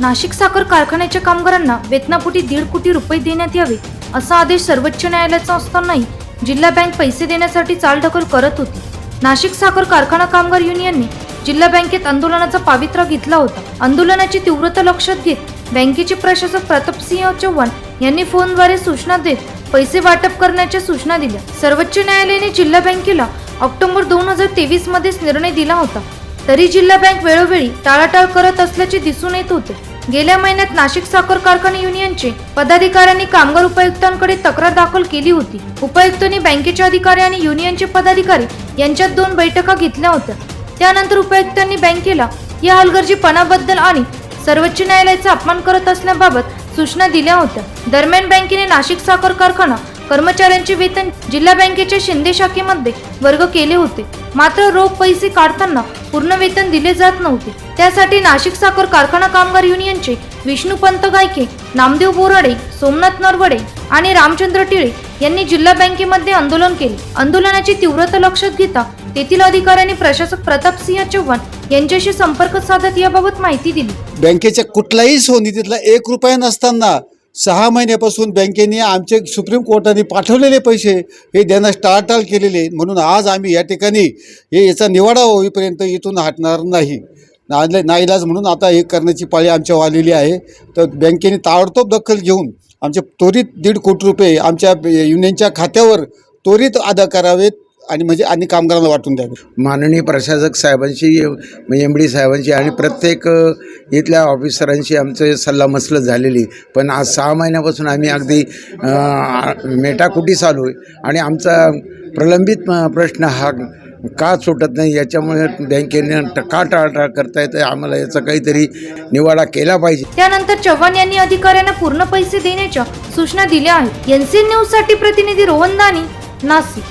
नाशिक साखर कारखान्याच्या कामगारांना वेतनापोटी दीड कोटी रुपये देण्यात यावे असा आदेश सर्वोच्च न्यायालयाचा असतानाही जिल्हा बँक पैसे देण्यासाठी चालढकल करत होती. नाशिक साखर कारखाना कामगार युनियनने जिल्हा बँकेत आंदोलनाचा पावित्रा घेतला होता. आंदोलनाची तीव्रता लक्षात घेत बँकेचे प्रशासक प्रतापसिंह चव्हाण यांनी फोनद्वारे सूचना देत पैसे वाटप करण्याच्या सूचना दिल्या. सर्वोच्च न्यायालयाने जिल्हा बँकेला ऑक्टोबर दोन हजार तेवीस मध्येच निर्णय दिला होता. तरी जिल्हा बँक वेळोवेळी टाळाटाळ करत असल्याचे दिसून येत होते. गेल्या महिन्यात नाशिक साखर कारखाना युनियनचे पदाधिकाऱ्यांनी कामगार उपायुक्तांकडे तक्रार दाखल केली होती. उपायुक्तांनी बँकेचे अधिकारी आणि युनियनचे पदाधिकारी यांच्यात दोन बैठका घेतल्या होत्या. त्यानंतर उपायुक्तांनी बँकेला या हलगर्जीपणाबद्दल आणि सर्वोच्च न्यायालयाचा अपमान करत असल्याबाबत सूचना दिल्या होत्या. दरम्यान बँकेने नाशिक साखर कारखाना कर्मचाऱ्यांचे वेतन जिल्हा बँकेच्या शिंदे शाखेमध्ये वर्ग केले होते. मात्र रोख पैसे काढताना पूर्ण वेतन दिले जात नव्हते. त्यासाठी नाशिक साखर कारखाना कामगार युनियनचे विष्णुपंत गायके नामदेव बोराडे सोमनाथ नरवडे आणि रामचंद्र टिळे यांनी जिल्हा बँकेमध्ये आंदोलन केले. आंदोलनाची तीव्रता लक्षात घेता तेथील अधिकाऱ्यांनी प्रशासक प्रताप सिंह चव्हाण यांच्याशी संपर्क साधत याबाबत माहिती दिली. बँकेच्या कुठल्याही सोनीतीतला एक रुपया नसताना सहा महिन्यापासून बँकेने आमचे सुप्रीम कोर्टाने पाठवलेले पैसे हे देण्यास टाळाटाळ केलेले म्हणून आज आम्ही या ठिकाणी हे याचा निवाडा होईपर्यंत इथून हटणार नाही. नाईलाज म्हणून आता हे करण्याची पाळी आमच्यावर आलेली आहे. तर बँकेने ताबडतोब दखल घेऊन आमचे त्वरित दीड कोटी रुपये आमच्या युनियनच्या खात्यावर त्वरित अदा करावेत. आणि म्हणजे आणि कामगारांना वाटून द्यावे. माननीय प्रशासक साहेबांशी एम डी साहेबांशी आणि प्रत्येक इथल्या ऑफिसरांशी आमचं सल्लामसलत झालेली. पण आज सहा महिन्यापासून आम्ही अगदी मेटाकुटी चालू आहे. आणि आमचा प्रलंबित प्रश्न हा का सुटत नाही याच्यामुळे बँकेने ट- का टाळटाळ करता येतं आम्हाला याचा काहीतरी निवाडा केला पाहिजे. त्यानंतर चव्हाण यांनी अधिकाऱ्यांना पूर्ण पैसे देण्याच्या सूचना दिल्या आहेत. एनसी न्यूजसाठी प्रतिनिधी रोहन दानी नाशिक.